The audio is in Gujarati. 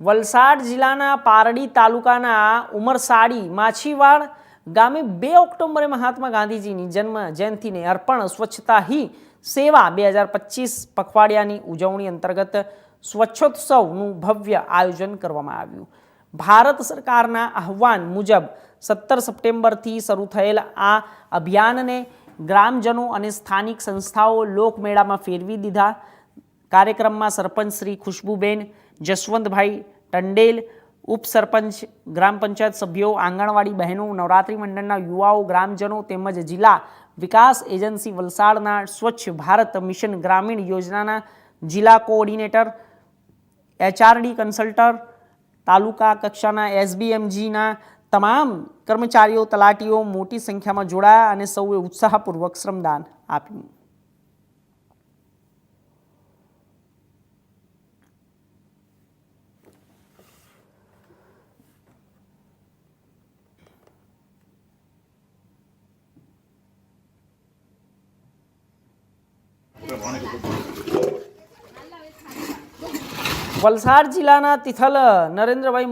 વલસાડ જિલ્લાના પારડી તાલુકાના ઉમરસાડી, માછીવાડ ગામે બે ઓક્ટોબરે મહાત્મા ગાંધીજીની જન્મ જયંતિને અર્પણ સ્વચ્છતા હી સેવા બે હજાર પચીસ પખવાડિયાની ઉજવણી અંતર્ગત સ્વચ્છોત્સવનું ભવ્ય આયોજન કરવામાં આવ્યું. ભારત સરકારના આહવાન મુજબ સત્તર સપ્ટેમ્બરથી શરૂ થયેલ આ અભિયાનને ગ્રામજનો અને સ્થાનિક સંસ્થાઓ લોકમેળામાં ફેરવી દીધા. કાર્યક્રમમાં સરપંચ શ્રી ખુશ્બુબેન જસવંતભાઈ ટંડેલ, ઉપસરપંચ, ગ્રામ પંચાયત સભ્યો, આંગણવાડી બહેનો, નવરાત્રિ મંડળના યુવાઓ, ગ્રામજનો તેમજ જિલ્લા વિકાસ એજન્સી વલસાડના સ્વચ્છ ભારત મિશન ગ્રામીણ યોજનાના જિલ્લા કોઓર્ડિનેટર, એચઆરડી કન્સલ્ટર, તાલુકા કક્ષાના એસબીએમજીના તમામ કર્મચારીઓ, તલાટીઓ મોટી સંખ્યામાં જોડાયા અને સૌએ ઉત્સાહપૂર્વક શ્રમદાન આપ્યું. વલસાડ જિલ્લાના તિથલ નરેન્દ્રભાઈ